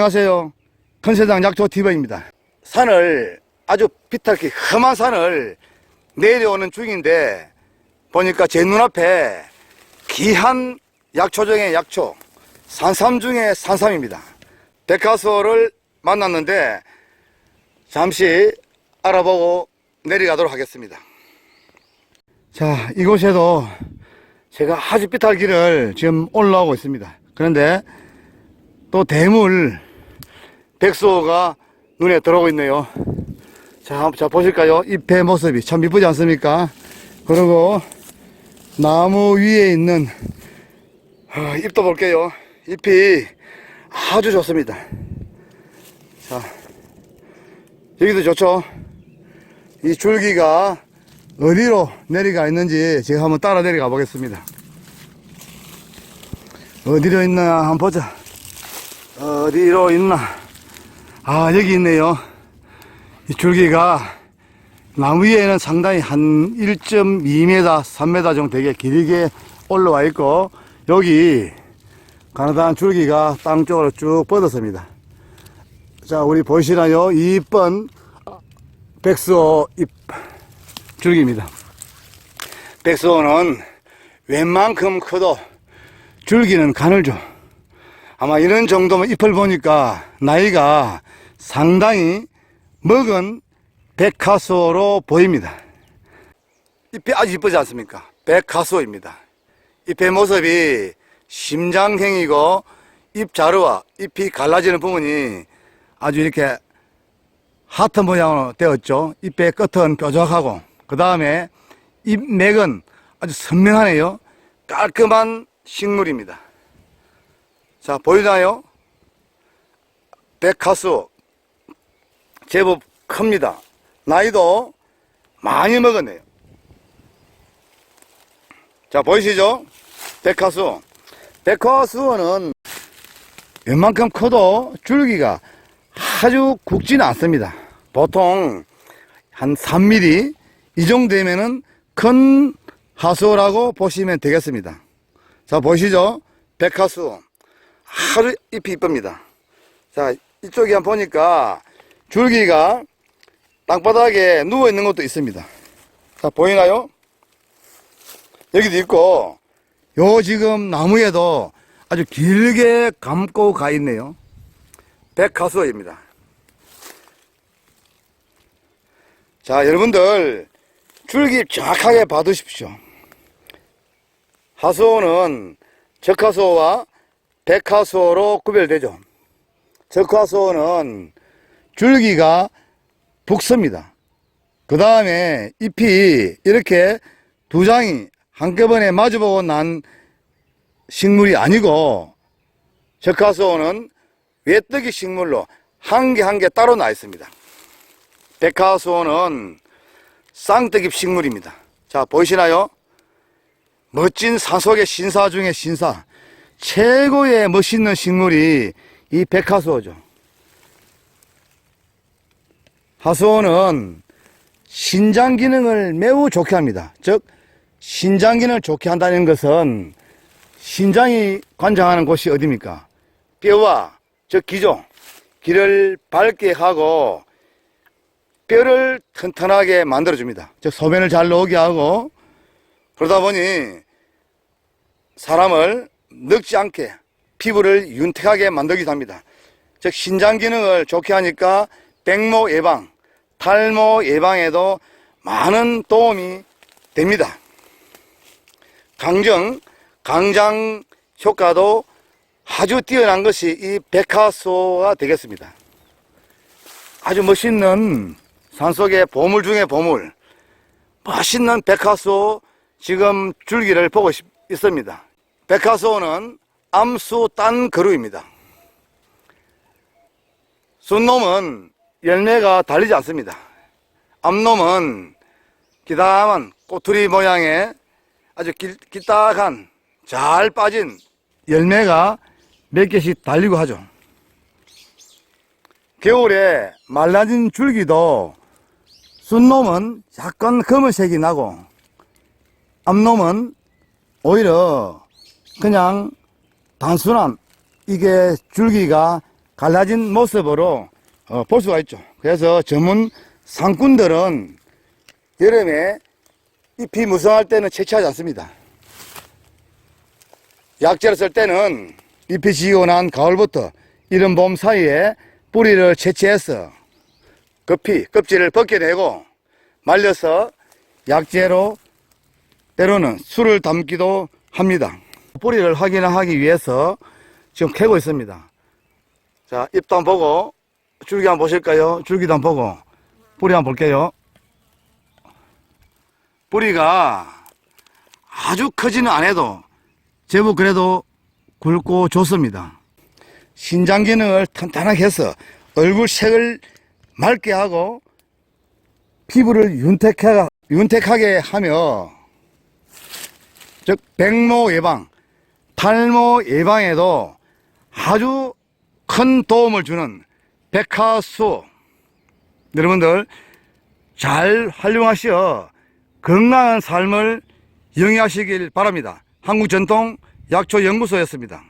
안녕하세요. 컨세당 약초 티버입니다. 산을 아주 비탈게 험한 산을 내려오는 중인데 보니까 제 눈앞에 귀한 약초 중의 약초 산삼 중의 산삼입니다. 백화소를 만났는데 잠시 알아보고 내려가도록 하겠습니다. 자, 이곳에도 제가 아주 삐탈 길을 지금 올라오고 있습니다. 그런데 또 대물 백소가 눈에 들어오고 있네요. 자, 자 보실까요? 잎의 모습이 참 이쁘지 않습니까? 그리고 나무 위에 있는 어, 잎도 볼게요. 잎이 아주 좋습니다. 자, 여기도 좋죠? 이 줄기가 어디로 내려가 있는지 제가 한번 따라 내려가 보겠습니다. 어디로 있나 한번 보자. 어디로 있나? 아, 여기 있네요. 이 줄기가 나무 위에는 상당히 한 1.2m, 3m 정도 되게 길게 올라와 있고, 여기 가느다란 줄기가 땅 쪽으로 쭉 뻗었습니다. 자, 우리 보시나요? 이쁜 백수호 잎 줄기입니다. 백수호는 웬만큼 커도 줄기는 가늘죠. 아마 이런 정도면 잎을 보니까 나이가 상당히 먹은 백화소로 보입니다. 잎이 아주 이쁘지 않습니까? 백화소입니다. 잎의 모습이 심장행이고 잎 자루와 잎이 갈라지는 부분이 아주 이렇게 하트 모양으로 되었죠. 잎의 끝은 뾰족하고 그 다음에 잎맥은 아주 선명하네요. 깔끔한 식물입니다. 자, 보이나요? 백화수. 제법 큽니다. 나이도 많이 먹었네요. 자, 보이시죠? 백화수. 백화수는 웬만큼 커도 줄기가 아주 굵지는 않습니다. 보통 한 3mm 이 정도 되면은 큰 하수라고 보시면 되겠습니다. 자, 보시죠? 백화수. 아주 잎이 이쁩니다. 자, 이쪽에 한번 보니까 줄기가 땅바닥에 누워 있는 것도 있습니다. 자, 보이나요? 여기도 있고, 요 지금 나무에도 아주 길게 감고 가 있네요. 백화수입니다. 자, 여러분들, 줄기 정확하게 봐두십시오. 하수호는 적하수호와 백화수호로 구별되죠. 적화수호는 줄기가 북습니다. 그 다음에 잎이 이렇게 두 장이 한꺼번에 마주보고 난 식물이 아니고 적화수호는 외뜨기 식물로 한 개 한 개 따로 나 있습니다. 백화수호는 쌍뜨기 식물입니다. 자, 보이시나요? 멋진 산속의 신사 중의 신사. 최고의 멋있는 식물이 이 백화수호죠. 하수호는 신장 기능을 매우 좋게 합니다. 즉, 신장 기능을 좋게 한다는 것은 신장이 관장하는 곳이 어디입니까? 뼈와, 즉, 기죠. 기를 밝게 하고 뼈를 튼튼하게 만들어줍니다. 즉, 소변을 잘 나오게 하고 그러다 보니 사람을 늙지 않게 피부를 윤택하게 만들기도 합니다. 즉 신장 기능을 좋게 하니까 백모 예방, 탈모 예방에도 많은 도움이 됩니다. 강정, 강장 효과도 아주 뛰어난 것이 이 백화소가 되겠습니다. 아주 멋있는 산속의 보물 중의 보물, 멋있는 백화소 지금 줄기를 보고 싶, 있습니다. 백화소는 암수 딴 그루입니다. 순놈은 열매가 달리지 않습니다. 암놈은 기다란 꼬투리 모양의 아주 길, 기딱한 잘 빠진 열매가 몇 개씩 달리고 하죠. 겨울에 말라진 줄기도 순놈은 약간 검은색이 나고 암놈은 오히려 그냥 단순한 이게 줄기가 갈라진 모습으로 어, 볼 수가 있죠. 그래서 전문 상꾼들은 여름에 잎이 무성할 때는 채취하지 않습니다. 약재를 쓸 때는 잎이 지고 난 가을부터 이른 봄 사이에 뿌리를 채취해서 급히 껍질을 벗겨내고 말려서 약재로 때로는 술을 담기도 합니다. 뿌리를 확인하기 위해서 지금 캐고 있습니다. 자, 잎도 한번 보고 줄기 한번 보실까요? 줄기도 한번 보고 뿌리 한번 볼게요. 뿌리가 아주 크지는 않아도 제법 그래도 굵고 좋습니다. 신장 기능을 탄탄하게 해서 얼굴 색을 맑게 하고 피부를 윤택하게 하며 즉 백모 예방, 탈모 예방에도 아주 큰 도움을 주는 백화수 여러분들 잘 활용하시어 건강한 삶을 영위하시길 바랍니다. 한국전통 약초연구소였습니다.